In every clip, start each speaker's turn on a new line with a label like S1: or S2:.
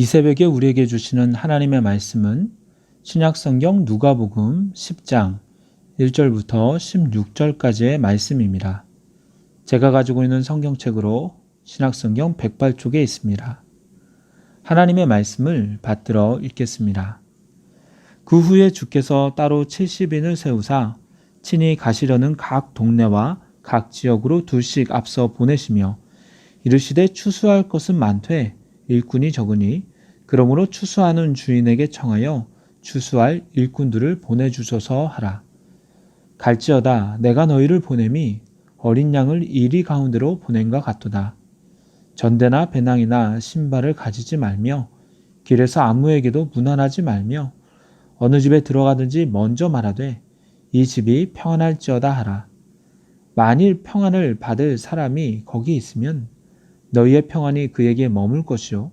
S1: 이 새벽에 우리에게 주시는 하나님의 말씀은 신약성경 누가복음 10장 1절부터 16절까지의 말씀입니다. 제가 가지고 있는 성경책으로 신약성경 108쪽에 있습니다. 하나님의 말씀을 받들어 읽겠습니다. 그 후에 주께서 따로 70인을 세우사 친히 가시려는 각 동네와 각 지역으로 둘씩 앞서 보내시며 이르시되 추수할 것은 많되 일꾼이 적으니 그러므로 추수하는 주인에게 청하여 추수할 일꾼들을 보내주소서 하라. 갈지어다 내가 너희를 보냄이 어린 양을 이리 가운데로 보낸과 같도다. 전대나 배낭이나 신발을 가지지 말며 길에서 아무에게도 무난하지 말며 어느 집에 들어가든지 먼저 말하되 이 집이 평안할지어다 하라. 만일 평안을 받을 사람이 거기 있으면 너희의 평안이 그에게 머물 것이요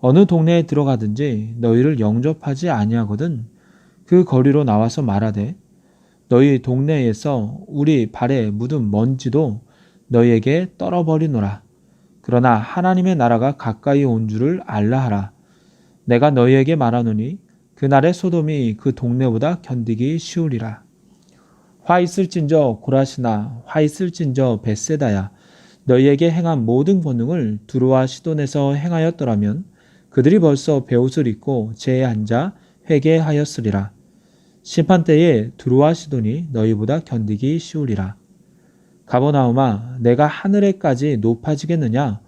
S1: 어느 동네에 들어가든지 너희를 영접하지 아니하거든 그 거리로 나와서 말하되 너희 동네에서 우리 발에 묻은 먼지도 너희에게 떨어버리노라. 그러나 하나님의 나라가 가까이 온 줄을 알라 하라. 내가 너희에게 말하노니 그날의 소돔이 그 동네보다 견디기 쉬우리라. 화 있을진저 고라시나 화 있을진저 베세다야 너희에게 행한 모든 권능을 두루와 시돈에서 행하였더라면 그들이 벌써 베옷을 입고 제에 앉아 회개하였으리라. 심판 때에 두루와 시돈이 너희보다 견디기 쉬우리라. 가버나움아 내가 하늘에까지 높아지겠느냐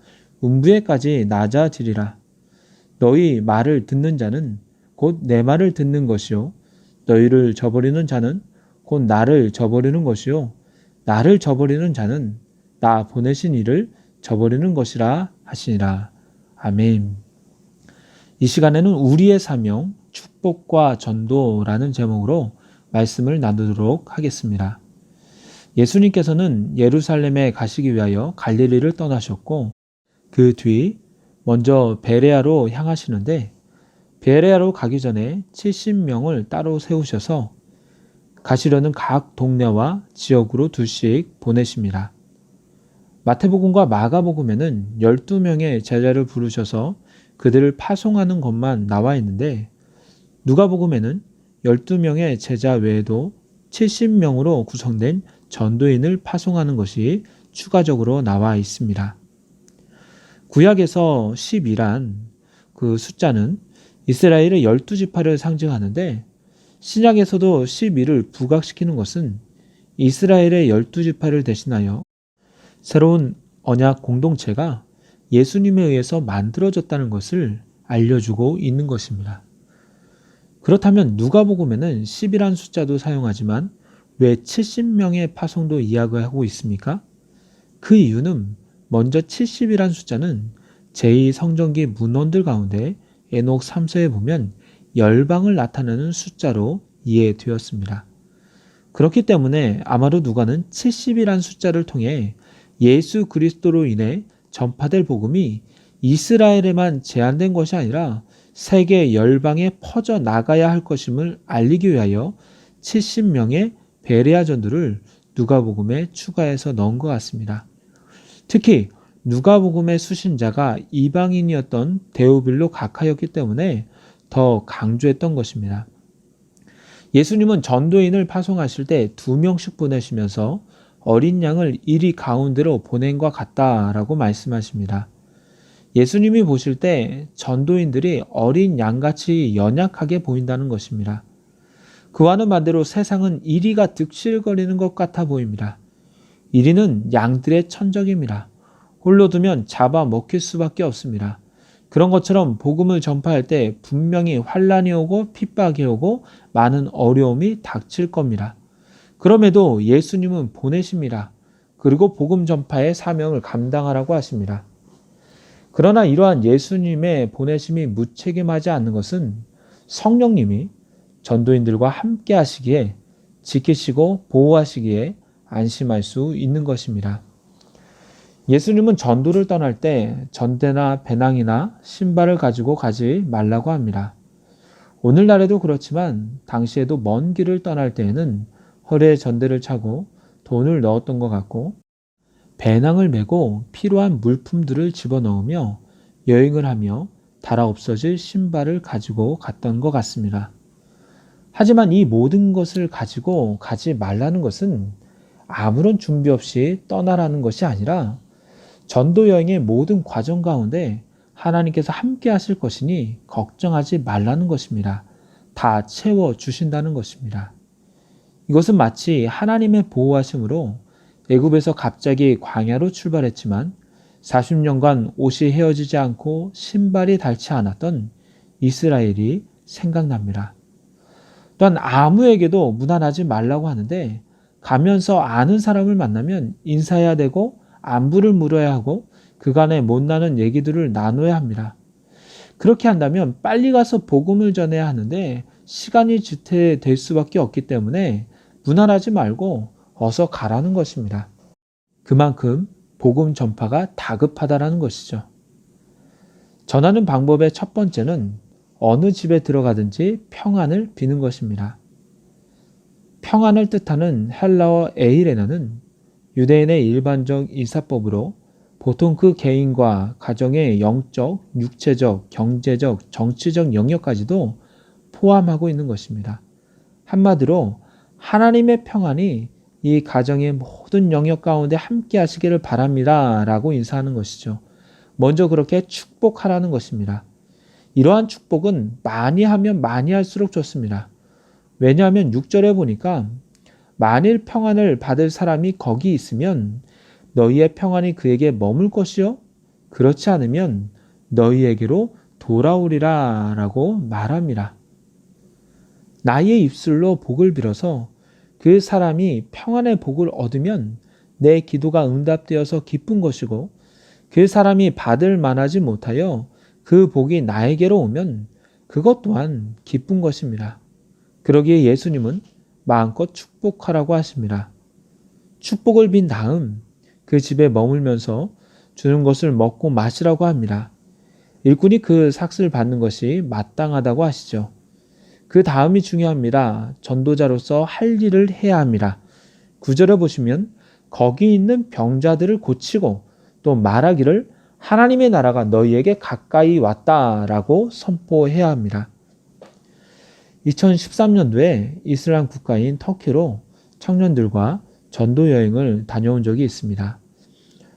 S1: 음부에까지 낮아지리라. 너희 말을 듣는 자는 곧 내 말을 듣는 것이요 너희를 저버리는 자는 곧 나를 저버리는 것이요 나를 저버리는 자는 나 보내신 이를 저버리는 것이라 하시니라. 아멘. 이 시간에는 우리의 사명, 축복과 전도라는 제목으로 말씀을 나누도록 하겠습니다. 예수님께서는 예루살렘에 가시기 위하여 갈릴리를 떠나셨고 그 뒤 먼저 베레아로 향하시는데 베레아로 가기 전에 70명을 따로 세우셔서 가시려는 각 동네와 지역으로 둘씩 보내십니다. 마태복음과 마가복음에는 12명의 제자를 부르셔서 그들을 파송하는 것만 나와 있는데 누가복음에는 12명의 제자 외에도 70명으로 구성된 전도인을 파송하는 것이 추가적으로 나와 있습니다. 구약에서 10이란 그 숫자는 이스라엘의 12지파를 상징하는데 신약에서도 12를 부각시키는 것은 이스라엘의 12지파를 대신하여 새로운 언약 공동체가 예수님에 의해서 만들어졌다는 것을 알려주고 있는 것입니다. 그렇다면 누가복음에는 10이란 숫자도 사용하지만 왜 70명의 파송도 이야기하고 있습니까? 그 이유는 먼저 70이란 숫자는 제2 성전기 문헌들 가운데 에녹 3서에 보면 열방을 나타내는 숫자로 이해되었습니다. 그렇기 때문에 아마도 누가는 70이란 숫자를 통해 예수 그리스도로 인해 전파될 복음이 이스라엘에만 제한된 것이 아니라 세계 열방에 퍼져 나가야 할 것임을 알리기 위하여 70명의 베레아 전도를 누가복음에 추가해서 넣은 것 같습니다. 특히 누가복음의 수신자가 이방인이었던 데오빌로 각하였기 때문에 더 강조했던 것입니다. 예수님은 전도인을 파송하실 때 두 명씩 보내시면서 어린 양을 이리 가운데로 보낸 것 같다라고 말씀하십니다. 예수님이 보실 때 전도인들이 어린 양같이 연약하게 보인다는 것입니다. 그와는 반대로 세상은 이리가 득실거리는 것 같아 보입니다. 이리는 양들의 천적입니다. 홀로 두면 잡아 먹힐 수밖에 없습니다. 그런 것처럼 복음을 전파할 때 분명히 환란이 오고 핍박이 오고 많은 어려움이 닥칠 겁니다. 그럼에도 예수님은 보내십니다. 그리고 복음 전파의 사명을 감당하라고 하십니다. 그러나 이러한 예수님의 보내심이 무책임하지 않는 것은 성령님이 전도인들과 함께 하시기에 지키시고 보호하시기에 안심할 수 있는 것입니다. 예수님은 전도를 떠날 때 전대나 배낭이나 신발을 가지고 가지 말라고 합니다. 오늘날에도 그렇지만 당시에도 먼 길을 떠날 때에는 허리에 전대를 차고 돈을 넣었던 것 같고 배낭을 메고 필요한 물품들을 집어넣으며 여행을 하며 달아 없어질 신발을 가지고 갔던 것 같습니다. 하지만 이 모든 것을 가지고 가지 말라는 것은 아무런 준비 없이 떠나라는 것이 아니라 전도 여행의 모든 과정 가운데 하나님께서 함께 하실 것이니 걱정하지 말라는 것입니다. 다 채워 주신다는 것입니다. 이것은 마치 하나님의 보호하심으로 애굽에서 갑자기 광야로 출발했지만 40년간 옷이 헤어지지 않고 신발이 닳지 않았던 이스라엘이 생각납니다. 또한 아무에게도 무난하지 말라고 하는데 가면서 아는 사람을 만나면 인사해야 되고 안부를 물어야 하고 그간의 못나는 얘기들을 나눠야 합니다. 그렇게 한다면 빨리 가서 복음을 전해야 하는데 시간이 지체될 수밖에 없기 때문에 무난하지 말고 어서 가라는 것입니다. 그만큼 복음 전파가 다급하다라는 것이죠. 전하는 방법의 첫 번째는 어느 집에 들어가든지 평안을 비는 것입니다. 평안을 뜻하는 헬라어 에이레나는 유대인의 일반적 인사법으로 보통 그 개인과 가정의 영적, 육체적, 경제적, 정치적 영역까지도 포함하고 있는 것입니다. 한마디로 하나님의 평안이 이 가정의 모든 영역 가운데 함께 하시기를 바랍니다. 라고 인사하는 것이죠. 먼저 그렇게 축복하라는 것입니다. 이러한 축복은 많이 하면 많이 할수록 좋습니다. 왜냐하면 6절에 보니까 만일 평안을 받을 사람이 거기 있으면 너희의 평안이 그에게 머물 것이요? 그렇지 않으면 너희에게로 돌아오리라 라고 말합니다. 나의 입술로 복을 빌어서 그 사람이 평안의 복을 얻으면 내 기도가 응답되어서 기쁜 것이고 그 사람이 받을 만하지 못하여 그 복이 나에게로 오면 그것 또한 기쁜 것입니다. 그러기에 예수님은 마음껏 축복하라고 하십니다. 축복을 빈 다음 그 집에 머물면서 주는 것을 먹고 마시라고 합니다. 일꾼이 그 삭슬 받는 것이 마땅하다고 하시죠. 그 다음이 중요합니다. 전도자로서 할 일을 해야 합니다. 구절에 보시면 거기 있는 병자들을 고치고 또 말하기를 하나님의 나라가 너희에게 가까이 왔다라고 선포해야 합니다. 2013년도에 이슬람 국가인 터키로 청년들과 전도 여행을 다녀온 적이 있습니다.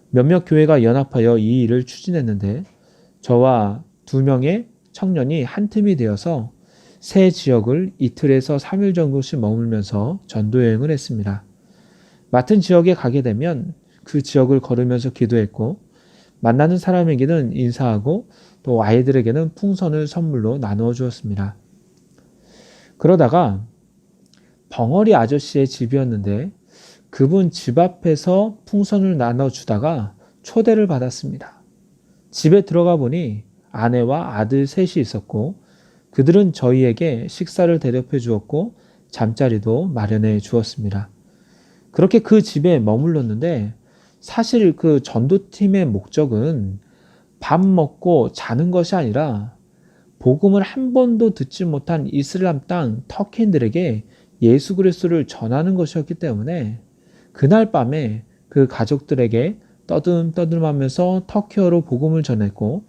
S1: 몇몇 교회가 연합하여 이 일을 추진했는데 저와 두 명의 청년이 한 팀이 되어서 새 지역을 이틀에서 3일 정도씩 머물면서 전도 여행을 했습니다. 맡은 지역에 가게 되면 그 지역을 걸으면서 기도했고 만나는 사람에게는 인사하고 또 아이들에게는 풍선을 선물로 나누어 주었습니다. 그러다가 벙어리 아저씨의 집이었는데 그분 집 앞에서 풍선을 나눠주다가 초대를 받았습니다. 집에 들어가 보니 아내와 아들 셋이 있었고 그들은 저희에게 식사를 대접해 주었고 잠자리도 마련해 주었습니다. 그렇게 그 집에 머물렀는데 사실 그 전도팀의 목적은 밥 먹고 자는 것이 아니라 복음을 한 번도 듣지 못한 이슬람 땅 터키인들에게 예수 그리스도를 전하는 것이었기 때문에 그날 밤에 그 가족들에게 떠듬떠듬하면서 터키어로 복음을 전했고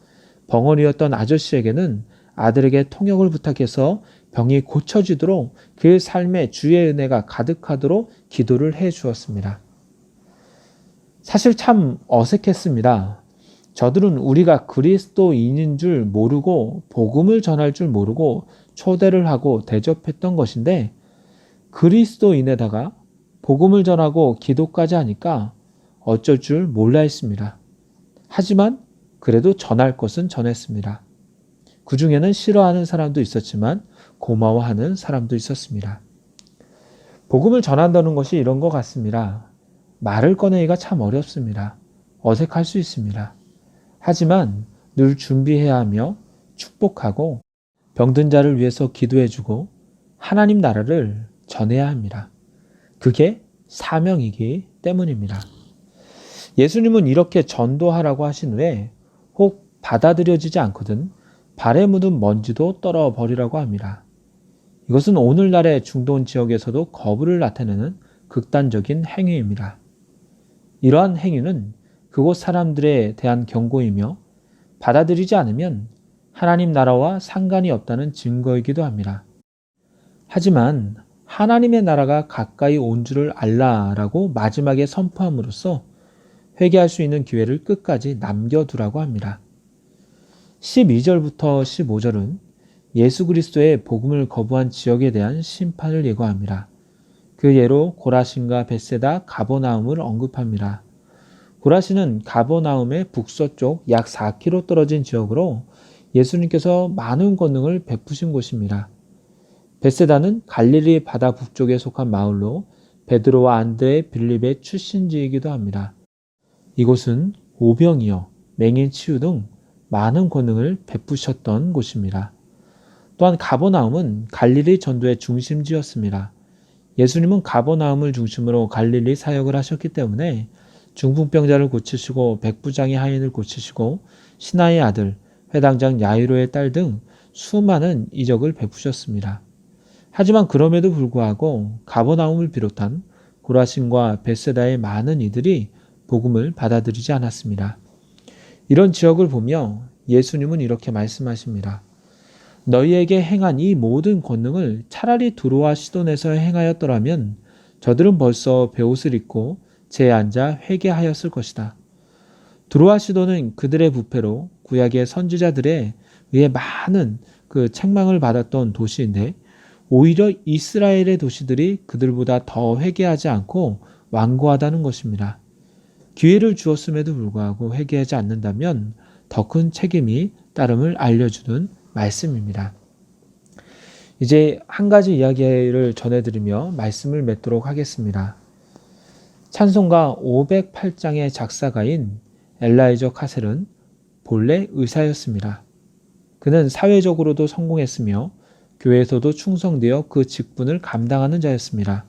S1: 벙어리였던 아저씨에게는 아들에게 통역을 부탁해서 병이 고쳐지도록 그 삶에 주의 은혜가 가득하도록 기도를 해 주었습니다. 사실 참 어색했습니다. 저들은 우리가 그리스도인인 줄 모르고 복음을 전할 줄 모르고 초대를 하고 대접했던 것인데 그리스도인에다가 복음을 전하고 기도까지 하니까 어쩔 줄 몰라 했습니다. 하지만 그래도 전할 것은 전했습니다. 그 중에는 싫어하는 사람도 있었지만 고마워하는 사람도 있었습니다. 복음을 전한다는 것이 이런 것 같습니다. 말을 꺼내기가 참 어렵습니다. 어색할 수 있습니다. 하지만 늘 준비해야 하며 축복하고 병든 자를 위해서 기도해주고 하나님 나라를 전해야 합니다. 그게 사명이기 때문입니다. 예수님은 이렇게 전도하라고 하신 후에 혹 받아들여지지 않거든 발에 묻은 먼지도 떨어 버리라고 합니다. 이것은 오늘날의 중동 지역에서도 거부를 나타내는 극단적인 행위입니다. 이러한 행위는 그곳 사람들에 대한 경고이며 받아들이지 않으면 하나님 나라와 상관이 없다는 증거이기도 합니다. 하지만 하나님의 나라가 가까이 온 줄을 알라라고 마지막에 선포함으로써 회개할 수 있는 기회를 끝까지 남겨두라고 합니다. 12절부터 15절은 예수 그리스도의 복음을 거부한 지역에 대한 심판을 예고합니다. 그 예로 고라신과 베세다, 가버나움을 언급합니다. 고라신은 가버나움의 북서쪽 약 4km 떨어진 지역으로 예수님께서 많은 권능을 베푸신 곳입니다. 베세다는 갈릴리 바다 북쪽에 속한 마을로 베드로와 안드레, 빌립의 출신지이기도 합니다. 이곳은 오병이어, 맹인 치유 등 많은 권능을 베푸셨던 곳입니다. 또한 가버나움은 갈릴리 전도의 중심지였습니다. 예수님은 가버나움을 중심으로 갈릴리 사역을 하셨기 때문에 중풍병자를 고치시고 백부장의 하인을 고치시고 신하의 아들, 회당장 야이로의 딸 등 수많은 이적을 베푸셨습니다. 하지만 그럼에도 불구하고 가버나움을 비롯한 고라신과 베세다의 많은 이들이 복음을 받아들이지 않았습니다. 이런 지역을 보며 예수님은 이렇게 말씀하십니다. 너희에게 행한 이 모든 권능을 차라리 두로와 시돈에서 행하였더라면 저들은 벌써 베옷을 입고 제에 앉아 회개하였을 것이다. 두로와 시돈은 그들의 부패로 구약의 선지자들의 의해 많은 그 책망을 받았던 도시인데 오히려 이스라엘의 도시들이 그들보다 더 회개하지 않고 완고하다는 것입니다. 기회를 주었음에도 불구하고 회개하지 않는다면 더 큰 책임이 따름을 알려주는 말씀입니다. 이제 한 가지 이야기를 전해드리며 말씀을 맺도록 하겠습니다. 찬송가 508장의 작사가인 엘라이저 카셀은 본래 의사였습니다. 그는 사회적으로도 성공했으며 교회에서도 충성되어 그 직분을 감당하는 자였습니다.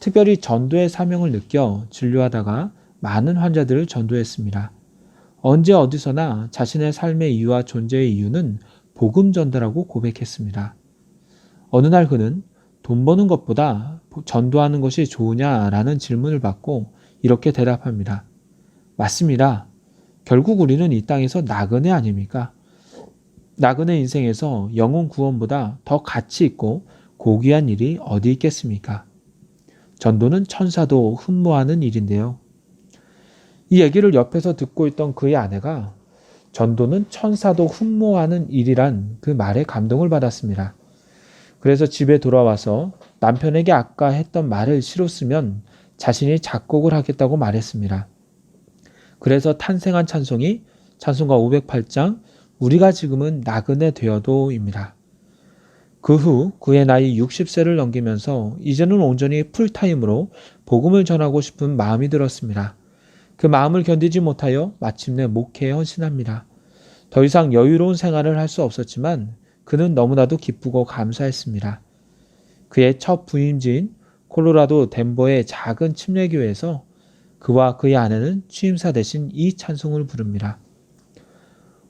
S1: 특별히 전도의 사명을 느껴 진료하다가 많은 환자들을 전도했습니다. 언제 어디서나 자신의 삶의 이유와 존재의 이유는 복음 전달하고 고백했습니다. 어느 날 그는 돈 버는 것보다 전도하는 것이 좋으냐라는 질문을 받고 이렇게 대답합니다. 맞습니다. 결국 우리는 이 땅에서 나그네 아닙니까? 나그네 인생에서 영혼 구원보다 더 가치 있고 고귀한 일이 어디 있겠습니까? 전도는 천사도 흠모하는 일인데요. 이 얘기를 옆에서 듣고 있던 그의 아내가 전도는 천사도 흠모하는 일이란 그 말에 감동을 받았습니다. 그래서 집에 돌아와서 남편에게 아까 했던 말을 실었으면 자신이 작곡을 하겠다고 말했습니다. 그래서 탄생한 찬송이 찬송가 508장 우리가 지금은 나그네 되어도입니다. 그 후 그의 나이 60세를 넘기면서 이제는 온전히 풀타임으로 복음을 전하고 싶은 마음이 들었습니다. 그 마음을 견디지 못하여 마침내 목회에 헌신합니다. 더 이상 여유로운 생활을 할 수 없었지만 그는 너무나도 기쁘고 감사했습니다. 그의 첫 부임지인 콜로라도 덴버의 작은 침례교회에서 그와 그의 아내는 취임사 대신 이 찬송을 부릅니다.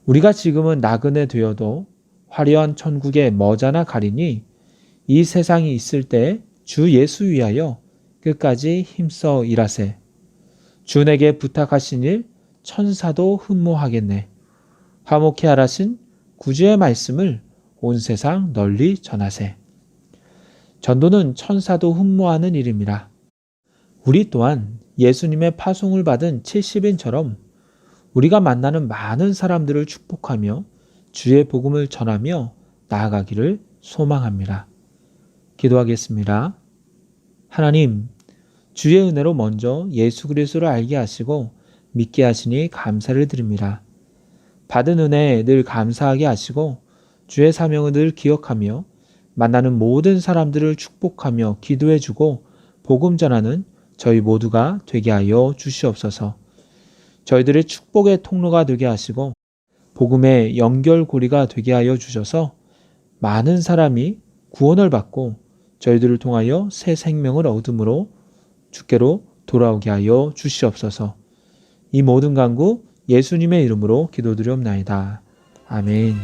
S1: 우리가 지금은 나그네 되어도 화려한 천국에 머자나 가리니 이 세상이 있을 때 주 예수 위하여 끝까지 힘써 일하세. 주 내게 부탁하신 일 천사도 흠모하겠네. 화목해 하라신 구주의 말씀을 온 세상 널리 전하세. 전도는 천사도 흠모하는 일입니다. 우리 또한 예수님의 파송을 받은 70인처럼 우리가 만나는 많은 사람들을 축복하며 주의 복음을 전하며 나아가기를 소망합니다. 기도하겠습니다. 하나님, 주의 은혜로 먼저 예수 그리스도를 알게 하시고 믿게 하시니 감사를 드립니다. 받은 은혜에 늘 감사하게 하시고 주의 사명을 늘 기억하며 만나는 모든 사람들을 축복하며 기도해 주고 복음 전하는 저희 모두가 되게 하여 주시옵소서. 저희들의 축복의 통로가 되게 하시고 복음의 연결고리가 되게 하여 주셔서 많은 사람이 구원을 받고 저희들을 통하여 새 생명을 얻음으로 주께로 돌아오게 하여 주시옵소서. 이 모든 간구 예수님의 이름으로 기도드리옵나이다. 아멘.